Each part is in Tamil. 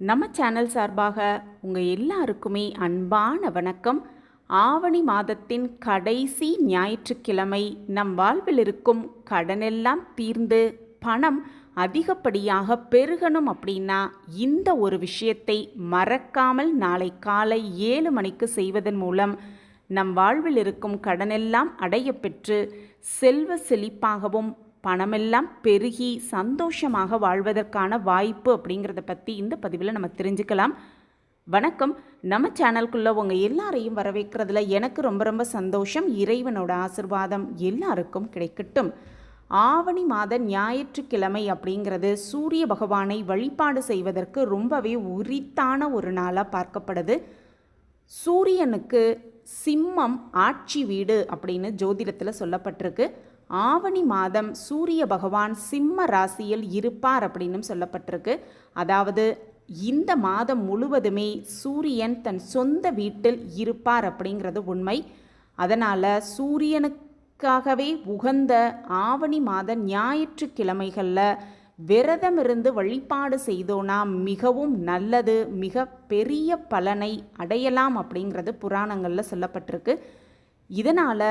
நம்ம சேனல் சார்பாக உங்கள் எல்லாருக்குமே அன்பான வணக்கம். ஆவணி மாதத்தின் கடைசி ஞாயிற்றுக்கிழமை நம் வாழ்வில் இருக்கும் கடனெல்லாம் தீர்ந்து பணம் அதிகப்படியாக பெருகணும் அப்படின்னா இந்த ஒரு விஷயத்தை மறக்காமல் நாளை காலை ஏழு மணிக்கு செய்வதன் மூலம் நம் வாழ்வில் இருக்கும் கடனெல்லாம் அடையப்பெற்று செல்வ செழிப்பாகவும் பணமெல்லாம் பெருகி சந்தோஷமாக வாழ்வதற்கான வாய்ப்பு அப்படிங்கிறத பற்றி இந்த பதிவில் நம்ம தெரிஞ்சுக்கலாம். வணக்கம். நம்ம சேனலுக்குள்ளே உங்கள் எல்லாரையும் வரவேற்கிறதுல எனக்கு ரொம்ப ரொம்ப சந்தோஷம். இறைவனோட ஆசிர்வாதம் எல்லாருக்கும் கிடைக்கட்டும். ஆவணி மாத ஞாயிற்றுக்கிழமை அப்படிங்கிறது சூரிய பகவானை வழிபாடு செய்வதற்கு ரொம்பவே உரித்தான ஒரு நாளாக பார்க்கப்படுது. சூரியனுக்கு சிம்மம் ஆட்சி வீடு அப்படின்னு ஜோதிடத்தில் சொல்லப்பட்டிருக்கு. ஆவணி மாதம் சூரிய பகவான் சிம்ம ராசியில் இருப்பார் அப்படின்னு சொல்லப்பட்டிருக்கு. அதாவது இந்த மாதம் முழுவதுமே சூரியன் தன் சொந்த வீட்டில் இருப்பார் அப்படிங்கிறது உண்மை. அதனால் சூரியனுக்காகவே உகந்த ஆவணி மாத ஞாயிற்றுக்கிழமைகளில் விரதம் இருந்து வழிபாடு செய்தோனால் மிகவும் நல்லது மிக பெரிய பலனை அடையலாம் அப்படிங்கிறது புராணங்களில் சொல்லப்பட்டிருக்கு. இதனால்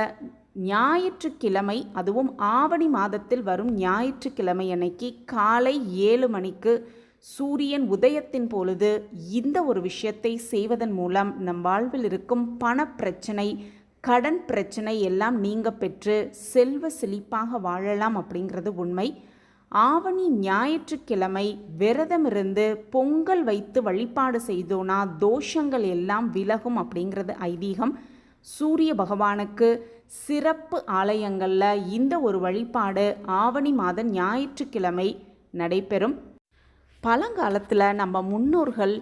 ஞாயிற்றுக்கிழமை அதுவும் ஆவணி மாதத்தில் வரும் ஞாயிற்றுக்கிழமை அன்னைக்கு காலை ஏழு மணிக்கு சூரியன் உதயத்தின் பொழுது இந்த ஒரு விஷயத்தை செய்வதன் மூலம் நம் வாழ்வில் இருக்கும் பண பிரச்சனை கடன் பிரச்சனை எல்லாம் நீங்க பெற்று செல்வ செழிப்பாக வாழலாம் அப்படிங்கிறது உண்மை. ஆவணி ஞாயிற்றுக்கிழமை விரதமிருந்து பொங்கல் வைத்து வழிபாடு செய்தோனா தோஷங்கள் எல்லாம் விலகும் அப்படிங்கிறது ஐதீகம். சூரிய பகவானுக்கு சிறப்பு ஆலயங்களில் இந்த ஒரு வழிபாடு ஆவணி மாத ஞாயிற்றுக்கிழமை நடைபெறும். பழங்காலத்தில் நம்ம முன்னோர்கள்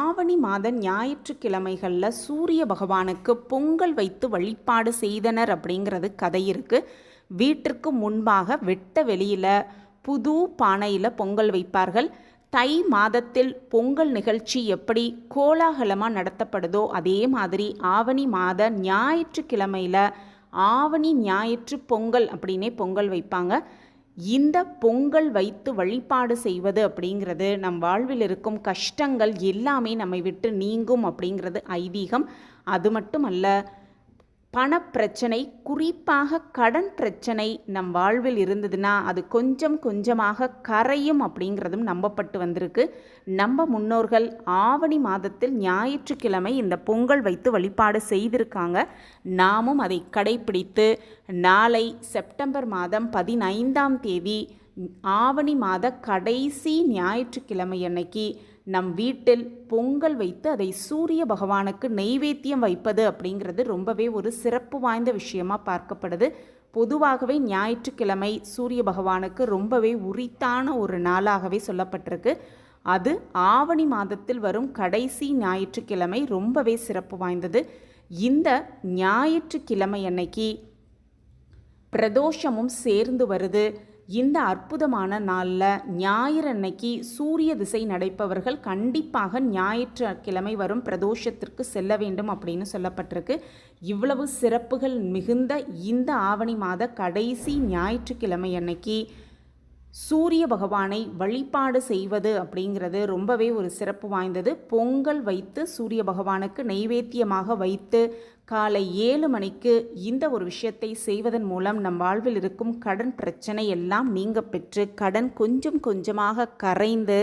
ஆவணி மாத ஞாயிற்றுக்கிழமைகளில் சூரிய பகவானுக்கு பொங்கல் வைத்து வழிபாடு செய்தனர் அப்படிங்கிறது கதை இருக்குது வீட்டிற்கு முன்பாக வெட்ட வெளியில் புது பானையில் பொங்கல் வைப்பார்கள். தை மாதத்தில் பொங்கல் நிகழ்ச்சி எப்படி கோலாகலமாக நடத்தப்படுதோ அதே மாதிரி ஆவணி மாத ஞாயிற்றுக்கிழமையில் ஆவணி ஞாயிற்று பொங்கல் அப்படின்னே பொங்கல் வைப்பாங்க. இந்த பொங்கல் வைத்து வழிபாடு செய்வது அப்படிங்கிறது நம் வாழ்வில் இருக்கும் கஷ்டங்கள் எல்லாமே நம்மை விட்டு நீங்கும் அப்படிங்கிறது ஐதீகம். அது மட்டும் அல்ல பணப்பிரச்சனை குறிப்பாக கடன் பிரச்சனை நம் வாழ்வில் இருந்ததுன்னா அது கொஞ்சம் கொஞ்சமாக கரையும் அப்படிங்கிறதும் நம்பப்பட்டு வந்திருக்கு. நம்ம முன்னோர்கள் ஆவணி மாதத்தில் ஞாயிற்றுக்கிழமை இந்த பொங்கல் வைத்து வழிபாடு செய்திருக்காங்க. நாமும் அதை கடைபிடித்து நாளை செப்டம்பர் மாதம் பதினைந்தாம் தேதி ஆவணி மாத கடைசி ஞாயிற்றுக்கிழமை அன்னைக்கு நம் வீட்டில் பொங்கல் வைத்து அதை சூரிய பகவானுக்கு நெய்வேத்தியம் வைப்பது அப்படிங்கிறது ரொம்பவே ஒரு சிறப்பு வாய்ந்த விஷயமா பார்க்கப்படுது. பொதுவாகவே ஞாயிற்றுக்கிழமை சூரிய பகவானுக்கு ரொம்பவே உரித்தான ஒரு நாளாகவே சொல்லப்பட்டிருக்கு. அது ஆவணி மாதத்தில் வரும் கடைசி ஞாயிற்றுக்கிழமை ரொம்பவே சிறப்பு வாய்ந்தது. இந்த ஞாயிற்றுக்கிழமை அன்னைக்கு பிரதோஷமும் சேர்ந்து வருது. இந்த அற்புதமான நாளில் ஞாயிறு அன்னைக்கு சூரிய திசை நடைப்பவர்கள் கண்டிப்பாக ஞாயிற்றுக்கிழமை வரும் பிரதோஷத்திற்கு செல்ல வேண்டும் அப்படின்னு சொல்லப்பட்டிருக்கு. இவ்வளவு சிறப்புகள் மிகுந்த இந்த ஆவணி மாத கடைசி ஞாயிற்றுக்கிழமை அன்னைக்கு சூரிய பகவானை வழிபாடு செய்வது அப்படிங்கிறது ரொம்பவே ஒரு சிறப்பு வாய்ந்தது. பொங்கல் வைத்து சூரிய பகவானுக்கு நைவேத்தியமாக வைத்து காலை ஏழு மணிக்கு இந்த ஒரு விஷயத்தை செய்வதன் மூலம் நம் வாழ்வில் இருக்கும் கடன் பிரச்சனை எல்லாம் நீங்க பெற்று கடன் கொஞ்சம் கொஞ்சமாக கரைந்து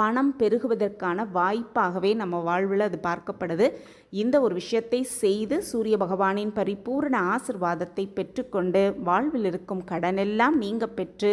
பணம் பெருகுவதற்கான வாய்ப்பாகவே நம்ம வாழ்வில் அது பார்க்கப்படுது. இந்த ஒரு விஷயத்தை செய்து சூரிய பகவானின் பரிபூர்ண ஆசிர்வாதத்தை பெற்றுக்கொண்டு வாழ்வில் இருக்கும் கடனெல்லாம் நீங்க பெற்று